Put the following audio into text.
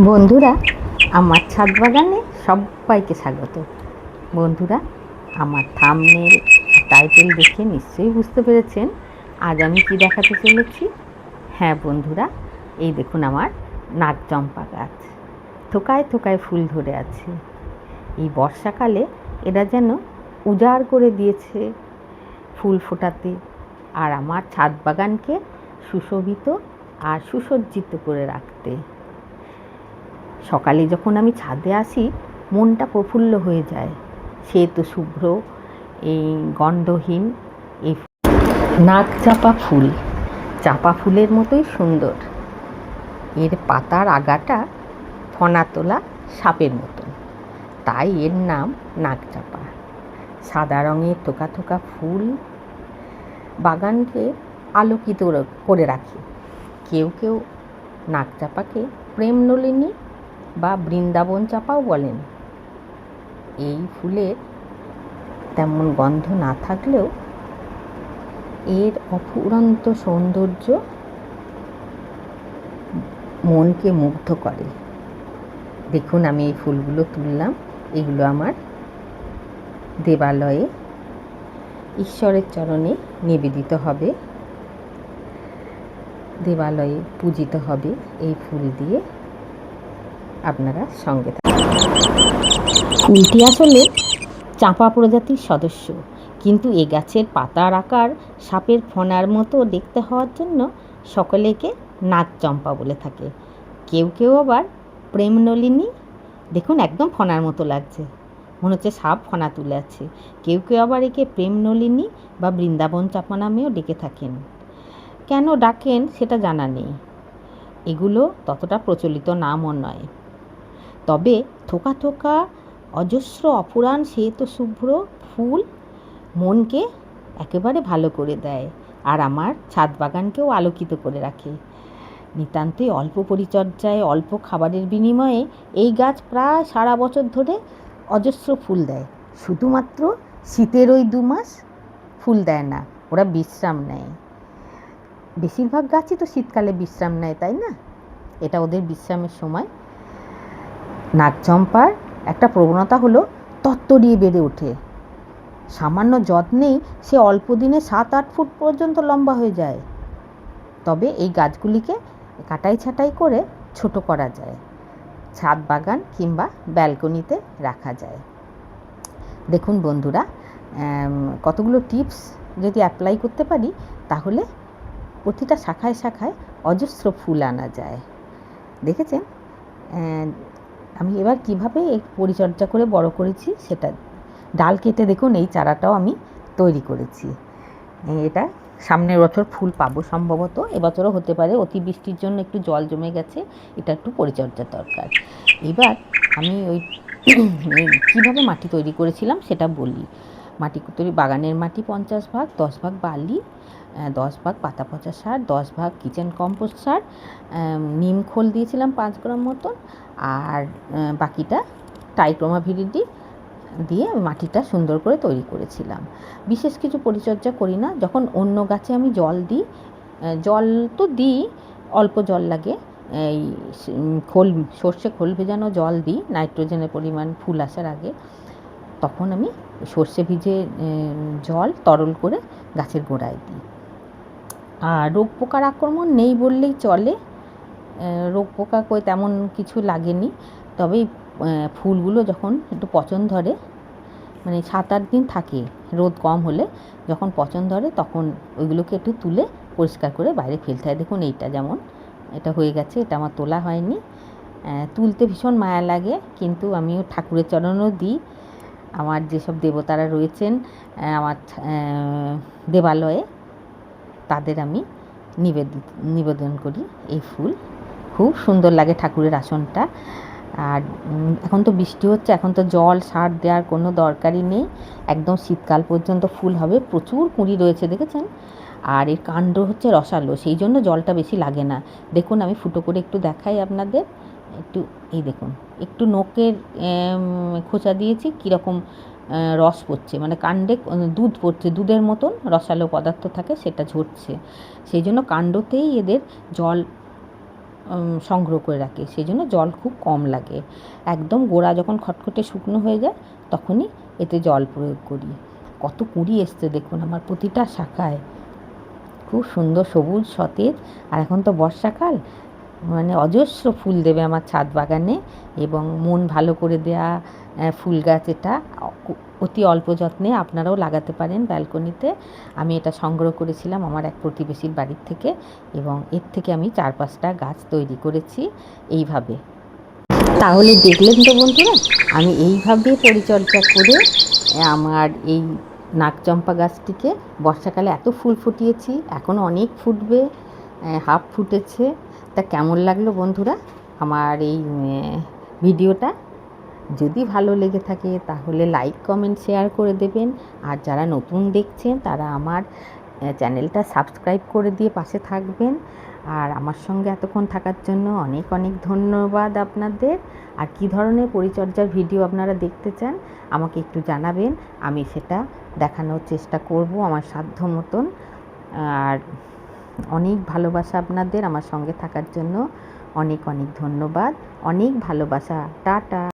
বন্ধুরা, আমার ছাদ বাগানে সবাইকে স্বাগত। বন্ধুরা, আমার থামনেল টাইটেল দেখে নিশ্চয়ই বুঝতে পেরেছেন। আজ আমি কী দেখাতে চলেছি? হ্যাঁ বন্ধুরা, এই দেখুন আমার নাগচম্পা গাছ। থোকায় থোকায় ফুল ধরে আছে। এই বর্ষাকালে এরা যেন উজাড় করে দিয়েছে ফুল ফোটাতে। আর আমার ছাদ বাগানকে সুশোভিত আর সুসজ্জিত করে রাখতে। সকালে যখন আমি ছাদে আসি, মনটা প্রফুল্ল হয়ে যায়। সে তো শুভ্র, এই গন্ধহীন, এই নাক চাপা ফুল। চাপা ফুলের মতোই সুন্দর। এর পাতার আগাটা ফনা তোলা সাপের মতন। তাই এর নাম নাগচাপা সাদা রঙের থোকা থোকা ফুল বাগানকে আলোকিত করে রাখে। কেউ কেউ নাগচাপাকে প্রেম নলিনী বা বৃন্দাবন চাপাও বলেন। এই ফুলের তেমন গন্ধ না থাকলেও এর অফুরন্ত সৌন্দর্য মনকে মুগ্ধ করে। দেখুন, আমি এই ফুলগুলো তুললাম। এগুলো আমার দেবালয়ে ঈশ্বরের চরণে নিবেদিত হবে। দেবালয়ে পূজিত হবে এই ফুল দিয়ে। আপনারা সঙ্গে থাকুন। ফুলটি আসলে চাঁপা প্রজাতির সদস্য, কিন্তু এ গাছের পাতার আকার সাপের ফনার মতো দেখতে হওয়ার জন্য সকলেকে নাক চম্পা বলে থাকে। কেউ কেউ আবার প্রেমনলিনী দেখুন একদম ফনার মতো লাগছে। মনে হচ্ছে সাপ ফনা তুলে আছে। কেউ কেউ আবার একে প্রেমনলিনী বা বৃন্দাবন চাপা নামেও ডেকে থাকেন। কেন ডাকেন সেটা জানা নেই। এগুলো ততটা প্রচলিত নামও নয়। তবে থোকা থোকা অজস্র শ্বেত শুভ্র ফুল মনকে একেবারে ভালো করে দেয় আর আমার ছাদ বাগানকেও আলোকিত করে রাখে। নিতান্তই অল্প পরিচর্যায়, অল্প খাবারের বিনিময়ে এই গাছ প্রায় সারা বছর ধরে অজস্র ফুল দেয়। শুধুমাত্র শীতের ওই দু মাস ফুল দেয় না, ওরা বিশ্রাম নেয়। বেশিরভাগ গাছই তো শীতকালে বিশ্রাম নেয়, তাই না? এটা ওদের বিশ্রামের সময়। নাগচম্পার একটা প্রবণতা হলো তত্ত্ব তত্তরিয়ে বেড়ে ওঠে। সামান্য যত্নেই সে অল্প দিনে সাত, আট ফুট পর্যন্ত লম্বা হয়ে যায়। তবে এই গাছগুলিকে কাটাই ছাটাই করে ছোট করা যায়, ছাদ বাগান কিংবা ব্যালকনিতে রাখা যায়। দেখুন বন্ধুরা কতগুলো টিপস যদি অ্যাপ্লাই করতে পারি, তাহলে প্রতিটা শাখায় শাখায় অজস্র ফুল আনা যায়। দেখেছেন? আমি এবার কীভাবে পরিচর্যা করে বড় করেছি সেটা ডাল কেটে দেখুন, এই চারাটাও আমি তৈরি করেছি। এটা সামনের বছর ফুল পাবো সম্ভবত, এবছরও হতে পারে, অতিবৃষ্টির জন্য একটু জল জমে গেছে, এটা একটু পরিচর্যার দরকার। এবার আমি ওই কীভাবে মাটি তৈরি করেছিলাম সেটা বলি। মাটি তৈরি, বাগানের মাটি পঞ্চাশ ভাগ, দশ ভাগ বালি দশ ভাগ পাতা পচা সার, দশ ভাগ কিচেন কম্পোস্ট সার নিম খোল দিয়েছিলাম পাঁচ গ্রাম মতন, আর বাকিটা টাইক্রোমা ভিরিডি দিয়ে মাটিটা সুন্দর করে তৈরি করেছিলাম। বিশেষ কিছু পরিচর্যা করি না, যখন অন্য গাছে আমি জল দিই জল তো দিই, অল্প জল লাগে, এই খোল, সর্ষে খোল ভেজানো জল দিই, নাইট্রোজেনের পরিমাণ ফুল আসার আগে, তখন আমি সর্ষে ভিজে জল তরল করে গাছের গোড়ায় দিই। আর রোগ পোকার আক্রমণ নেই বললেই চলে। রোগ পোকা কই তেমন কিছু লাগেনি। তবে ফুলগুলো যখন একটু পচন ধরে মানে সাত আট দিন থাকে রোদ কম হলে, যখন পচন ধরে তখন ওইগুলোকে একটু তুলে পরিষ্কার করে বাইরে ফেলতে হয়। দেখুন এইটা যেমন, এটা হয়ে গেছে, এটা আমার তোলা হয়নি। তুলতে ভীষণ মায়া লাগে, কিন্তু আমিও ঠাকুরের চরণও দিই। আমার যেসব দেবতারা রয়েছেন আমার দেবালয়ে তাদের আমি নিবেদিত নিবেদন করি এই ফুল। খুব সুন্দর লাগে ঠাকুরের আসনটা। আর এখন তো বৃষ্টি হচ্ছে, এখন তো জল, সার দেওয়ার কোনো দরকারই নেই। একদম শীতকাল পর্যন্ত ফুল হবে, প্রচুর কুঁড়ি রয়েছে, দেখেছেন? আর এর কাণ্ড হচ্ছে রসালো, সেই জন্য জলটা বেশি লাগে না। দেখুন, আমি ফুটো করে একটু দেখাই আপনাদের। একটু, এই দেখুন, একটু নোকের খোঁচা দিয়েছি, কীরকম রস পড়ছে। মানে কাণ্ডে, দুধ পড়ছে, দুধের মতন রসালো পদার্থ থাকে, সেটা ঝরছে। সেই জন্য কাণ্ডতেই এদের জল সংগ্রহ করে রাখে। সেই জন্য জল খুব কম লাগে। একদম গোড়া যখন খটখটে শুকনো হয়ে যায়, তখনই এতে জল প্রয়োগ করি। কত কুড়ি এসছে দেখুন আমার প্রতিটা শাখায়। খুব সুন্দর সবুজ, সতেজ, আর এখন তো বর্ষাকাল মানে অজস্র ফুল দেবে আমার ছাদ বাগানে এবং মন ভালো করে দেয়া ফুল গাছ এটা অতি অল্প যত্নে আপনারাও লাগাতে পারেন ব্যালকনিতে। আমি এটা সংগ্রহ করেছিলাম আমার এক প্রতিবেশীর বাড়ির থেকে এবং এর থেকে আমি চার পাঁচটা গাছ তৈরি করেছি এইভাবে। তাহলে দেখলেন তো বন্ধুরা, আমি এইভাবে পরিচর্যা করে আমার এই নাকচম্পা গাছটিকে বর্ষাকালে এত ফুল ফুটিয়েছি এখনও অনেক ফুটবে হাফ ফুটেছে। তা কেমন লাগল বন্ধুরা? আমার এই ভিডিওটা। যদি ভালো লেগে থাকে তাহলে লাইক কমেন্ট শেয়ার করে দেবেন। আর যারা নতুন দেখছেন তারা আমার চ্যানেলটা সাবস্ক্রাইব করে দিয়ে পাশে থাকবেন। আর আমার সঙ্গে এতক্ষণ থাকার জন্য অনেক অনেক ধন্যবাদ আপনাদের। আর কী ধরনের পরিচর্যার ভিডিও আপনারা দেখতে চান আমাকে একটু জানাবেন। আমি সেটা দেখানোর চেষ্টা করব আমার সাধ্য মতন। আর অনেক ভালোবাসা আপনাদের আমার সঙ্গে থাকার জন্য অনেক অনেক ধন্যবাদ। অনেক ভালোবাসা। টাটা।